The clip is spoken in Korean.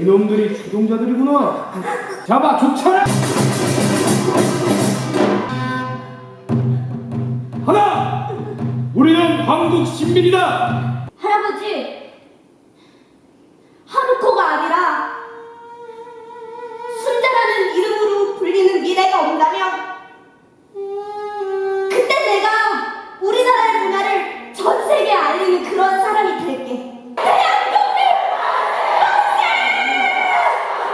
이놈들이 주동자들이구나. 잡아 쫓아라. 하나. 우리는 광국 신민이다. 할아버지, 하루코가 아니라 순자라는 이름으로 불리는 미래가 온다면 그때 내가 우리나라의 문화를 전 세계에 알리는 그런